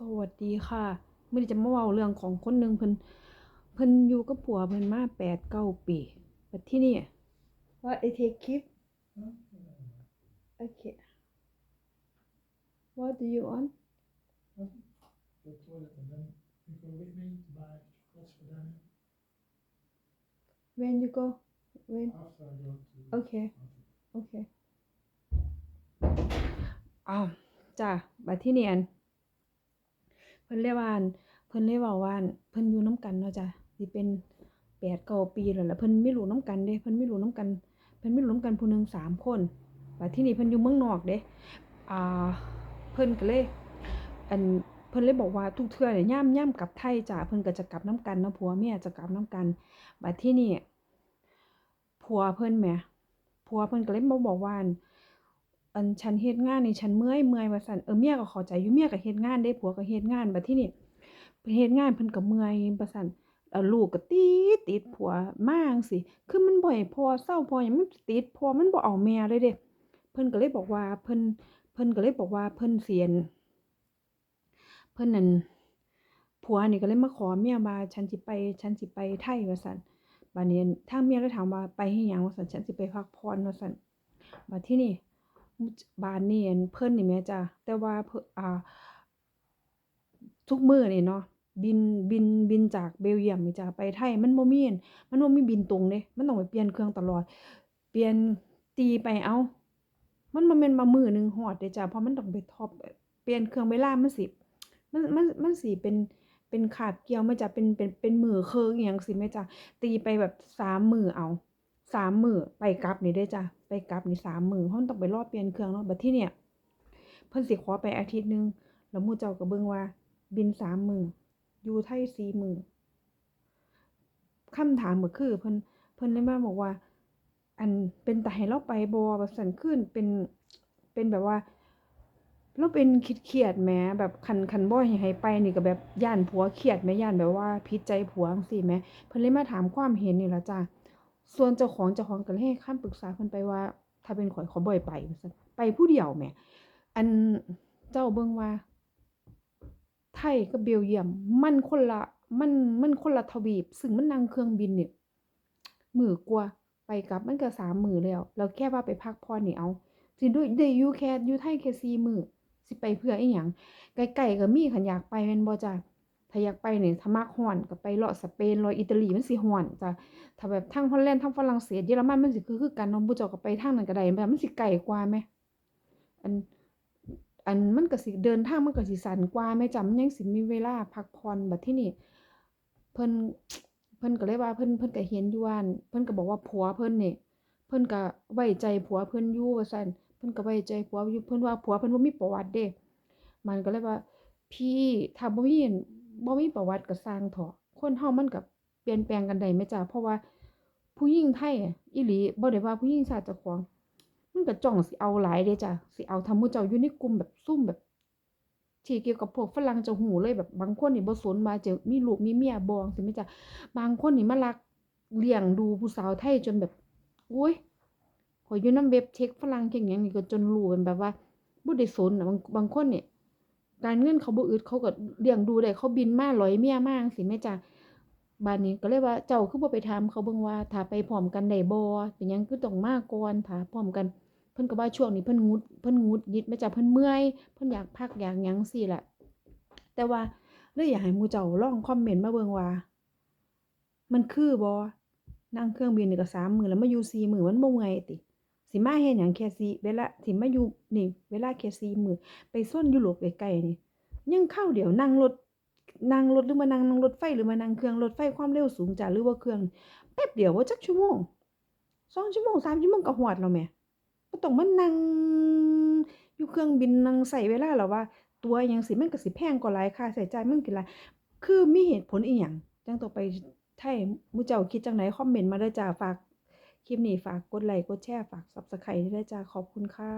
สวัสดีค่ะมื้อนี้จะมาเว้าเรื่องของคนหนึ่งเพิ่นเพิ่นอยู่กับผัวเพิ่นมาแปดเก้าปีบัดทีนี้ว่า I take clip okay what do you want Go to the toilet and then you go with me to buy chocolates for Daniel when you go when after I go to. okay okay อ้าวจ้ะบัดทีนี้อัน เพิ่นเลยว่านเพิ่นเลยเว้าว่าเพิ่นอยู่น้ำกันเนาะจ้ะสิเป็นแปดเก้าปีแล้วล่ะเพิ่นไมีลูกนำกันเด้เพิ่นไมีลูกนำกัน เพิ่นไมีลูกนำกันผู้หนึ่งสามคนบัดทีนี้เพิ่นอยู่เมืองนอกเด้อ่าเพิ่นก็เลยอันเพิ่นเลยบอกว่าทุกเทื่อเนี่ยย่ามย่ามกลับไทยจ้ะเพิ่นก็จะกลับน้ำกันเนาะผัวเมียจะกลับน้ำกันบัดที่นี้ผัวเพิ่นแหมผัวเพิ่นก็เลยมาบอกว่า อันอันฉันเฮ็ดงานนี่ฉันเมื่อยเมื่อยว่าซั่นเออเมียก็เข้าใจอยู่เมียก็เฮ็ดงานเด้ผัวก็เฮ็ดงานบัดที่นี้เพิ่นเฮ็ดงานเพิ่นก็เมื่อยว่าซั่นเอ่อลูกก็ติดติดผัวมาจั่งซี้คือมันบ่ให้พ่อเซาพ่อหยังมันติดพ่อมันบ่เอาแม่เลยเด้เพิ่นก็เลยบอกว่าเพิ่นเพิ่นก็เลยบอกว่าเพิ่นเสิอั่นเพิ่นนั่นผัวนี่ก็เลยมาขอเมียว่าฉันสิไปฉันสิไปไทยว่าซั่นบัดนี้ทางเมียเลยถามว่าไปเฮ็ดหยังว่าซั่นฉันสิไปพักผ่อนว่าซั่นบัดที่นี้ บ้านนี้อั่นเพิ่นนี่แหมจ้ะแต่ว่าเพิ่นอ่า ทุกมื้อนี่เนาะบินบินบินจากเบลเยียมนี่จ้ะไปไทยมันบ่มีอั่นมันบ่มีบินตรงเด้มันต้องไปเปลี่ยนเครื่องตลอด เปลี่ยนตีไปเอามันบ่แม่นว่ามื้อหนึ่งฮอดเด้จ้ะเพราะมันต้องไปท็อปเปลี่ยนเครื่องเวลามันสิมันมันมันสิเป็นเป็นคาบเกี่ยวมาจ้ะเป็นเป็นเป็นมื้อครึ่งอิหยังสิแม่จ้ะตีไปแบบสามมื้อเอา สามมือไปกลับนี่เด้จ้ะไปกลับนี่สามมือเพราะมันต้องไปรอเปลี่ยนเครื่องเนาะบัดที่เนี้ยเพิ่นสิขอไปอาทิตย์หนึ่งแล้วมูเจ้าก็เบิ่งว่า บินสามมืออยู่ไทยสี่มือคำถามก็คือเพิ่นเพิ่นเลยมาบอกว่า อันเป็นแตาให้เราไปบ่ว่าซั่นคือเป็นเป็นแบบว่าเราเป็นเครียดแหมแบบคันคันบ่ให้ให้ไปนี่ก็แบบย้านผัวเครียดแหมย้านแบบว่าผิดใจผัวจั่งซี้แหมเพิ่นเลยมาถามความเห็นนี่ละจ้ะ ส่วนเจ้าของเจ้าของก็เลยให้คำปรึกษาเพิ่นไปว่า ถ้าเป็นข้อยขอบ่ให้ไปไปผู้เดียวแหมอันเจ้าเบิ่งว่า ไทยกับเบลเยียม มันคนละมันมันคนละทวีป ซึ่งมันนั่งเครื่องบินเนี่ยมือกว่าไปกลับมันก็สามมือแล้วแล้วแค่ว่าไปพักผ่อนนี่เอาสิดูได้อยู่แค่อยู่ไทยแค่สี่มือสิไปเพื่ออิหยังไกลๆก็มีคันอยากไปแม่นบ่จ้ะ ถ้าอยากไปเนี่ยถ้ามักร้อนก็ไปเลาะสเปนเลาะอิตาลีมันสิร้อนจ้ะถ้าแบบทางฮอลแลนด์ทางฝรั่งเศสเยอรมันมันสิคือคือกันนาะหมู่เจ้าก็ไปทางนั้นก็ได้แม่มันสิไกลกว่าแหมอันอันมันก็สิเดินทางมันก็สิสันกว่าแม่จ้ะมันยังสิมีเวลาพักผ่อนแบัดทีนี้เพิ่นเพิ่นก็เลยว่าเพิ่นเพิ่นก็เห็นอยู่ว่าอั่นเพิ่นก็บอกว่าผัวเพิ่นนี่เพิ่นก็ไว้ใจผัวเพิ่นอยู่ว่าซั่นเพิ่นก็ไว้ใจผัวอยู่เพิ่นว่าผัวเพิ่นบ่มีประวัติเด้มันก็เลยว่า พี่ถ้าบ่มี บ่มีประวัติก็สร้างเถาะคนเฮามันก็เปลี่ยนแปลงกันได้แหมจ้ะเพราะว่าผู้หญิงไทยอะอีหลีบ่ได้ว่าผู้หญิงชาติเจ้าของมันก็จ้องสิเอาหลายเดะจ้ะสิเอาถ้ามู่เจ้าอยู่ในกลุ่มแบบซุ่มแบบที่เกี่ยวกับพวกฝรั่งจะฮู้เลยแบบบางคนนี่บ่สนว่าจะมีลูกมีเมียบ่จังซี่แม่จ้ะบางคนนี่มาลักเลี้ยงดูผู้สาวไทยจนแบบโอ๊ยขอยอยู่นำเว็บเช็กฝรั่งเช็กหยังนี่ก็จนรู้กันแบบว่าบ่ได้สนน่ะบางบางคนนี่ การเงินเขาบ่อึดเขาก็เลี้ยงดูได้เขาบินมาลอยเมียมาจังซี้แม่จ้ะบัดนี้ก็เลยว่าเจ้าคือบ่ไปถามเขาเบิ่งว่าถ้าไปพร้อมกันได้บ่เป็นหยังคือต้องมาก่อนถ้าพร้อมกัน เพิ่นก็ว่าช่วงนี้เพิ่นงุดเพิ่นงุดหงิดแม่จ้ะเพิ่นเมื่อยเพิ่นอยากพักอยากหยังจั่งซี้แหละแต่ว่าเลยอยากให้หมู่เจ้าลองคอมเมนต์มาเบิ่งว่า มันคือบ่นั่งเครื่องบินนี่ก็สามมื้อแล้วมาอยู่สี่มื้อมันบ่เมื่อยติ สิมาเฮ็ดหยังแค่สีเวลาสิมาอยู่นี่ เวลาแค่สีมือไปโซนยุโรปใกล้ๆนี่ยังคราเดี๋ยวนั่งรถนั่งรถหรือมานั่งนั่งรถไฟหรือมานั่งเครื่องรถไฟความเร็วสูงจ้ะหรือว่าเครื่องแป๊บเดียวบ่จักชั่วโมงสองชั่วโมงสามชั่วโมงก็ฮอดแล้วแหมบ่ต้องมานั่งอยู่เครื่องบินนั่งใช้เวลาแล้วว่า ตัวอิหยังสิมันก็สิแพงกว่าหลายค่าใช้จ่ายมันก็หลายคือมีเหตุผลอิหยังจังต้อไปไทยมูเจ้าคิดจั่งใดคอมเมนต์มาเด้จ้ะฝาก คลิปนี้ฝากกดไลค์กดแชร์ฝาก Subscribe ด้วยจ้าขอบคุณค่ะ